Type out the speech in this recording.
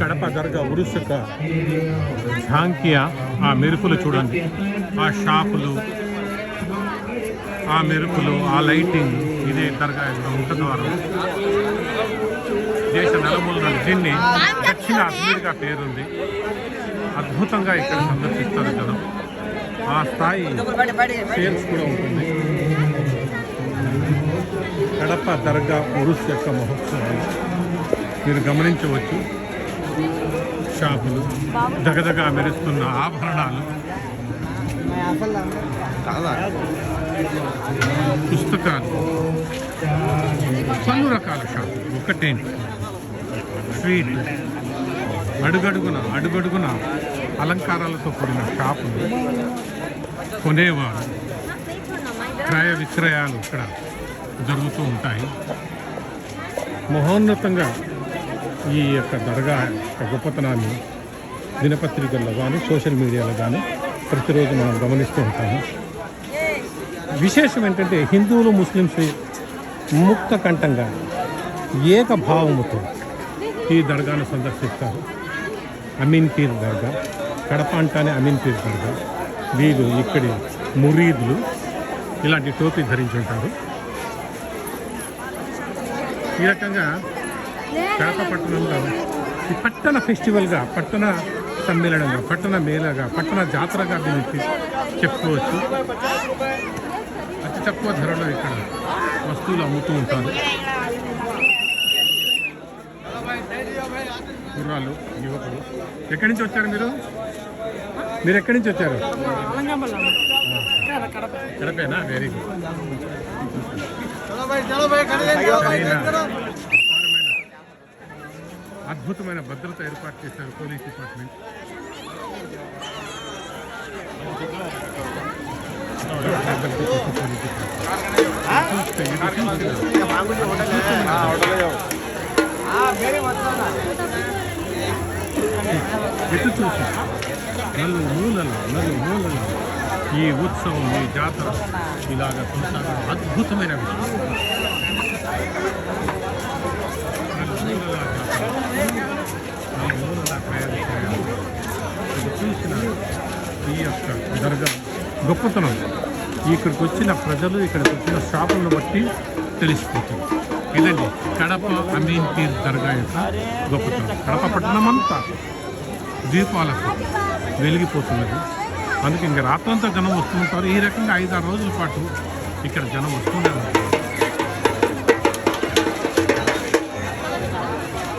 కడప దర్గా ఉరుసుక ఝాంకియా ఆ మెరుపులు చూడండి. ఆ షాపులు ఆ మెరుపులు ఆ లైటింగ్ ఇదే దర్గా యొక్క ముఖద్వారం. దేశ నలుమూలన దీన్ని దక్షిణ అజ్మీర్గా పేరుంది. అద్భుతంగా ఇక్కడ సందర్శిస్తారు జనం. ఆ స్థాయి సేల్స్ కూడా ఉంటుంది. కడప దర్గా ఉరుస్ యొక్క మహోత్సవం. మీరు గమనించవచ్చు. షాపులు దగదగా మెరుస్తున్న ఆభరణాలు. పుస్తకాలు. పలు రకాల షాపులు. ఒకటేంటి? స్వీట్. అడుగడుగున అడుగడుగున అలంకారాలతో కూడిన షాపులు కొనేవారు. క్రయ విక్రయాలు ఇక్కడ జరుగుతూ ఉంటాయి. మహోన్నతంగా ఈ యొక్క దర్గా యొక్క గొప్పతనాన్ని దినపత్రికల్లో కానీ సోషల్ మీడియాలో కానీ ప్రతిరోజు మనం గమనిస్తూ ఉంటాము. విశేషం ఏంటంటే హిందువులు ముస్లిమ్స్ ముక్త కంఠంగా ఏకభావముతో ఈ దర్గాను సందర్శిస్తారు. అమీన్ పీర్ దర్గా కడప అంటానే అమీన్ పీర్ దర్గా. వీళ్ళు ఇక్కడి మురీదులు ఇలాంటి టోపీ ధరించి ఉంటారు. ఈ రకంగా పట్టణంలో ఈ పట్టణ ఫెస్టివల్గా పట్టణ సమ్మేళనంగా పట్టణ మేళగా పట్టణ జాతరగా దీనికి చెప్పుకోవచ్చు. అతి తక్కువ ధరలో ఇక్కడ వస్తువులు అమ్ముతూ ఉంటారు. కుర్రాళ్ళు యువకులు. ఎక్కడి నుంచి వచ్చారు మీరు? మీరు ఎక్కడి నుంచి వచ్చారు? కడపేనా? Very good. అద్భుతమైన భద్రత ఏర్పాటు చేశారు పోలీస్ డిపార్ట్మెంట్. ఎటు చూసి నలు మూలలు నలు మూలలు ఈ ఉత్సవం ఈ జాతర ఇలాగ కొనసాగడం అద్భుతమైన విషయం నలుమూలల జాతర, నలుమూలల క్రయ విక్రయాలు. ఇది చూసిన ఈ యొక్క దర్గా గొప్పతనం. ఇక్కడికి వచ్చిన ప్రజలు ఇక్కడికి వచ్చిన షాపులను బట్టి తెలిసిపోతుంది. ఇదండి కడప అమీన్ పీర్ దర్గా యొక్క గొప్పతనం. కడప పట్టణం అంతా దీపాలకు వెలిగిపోతున్నది. అందుకే ఇంకా రాత్రంతా జనం వస్తుంటారు ఈ రకంగా ఐదారు రోజుల పాటు ఇక్కడ జనం వస్తూనే ఉంటారు.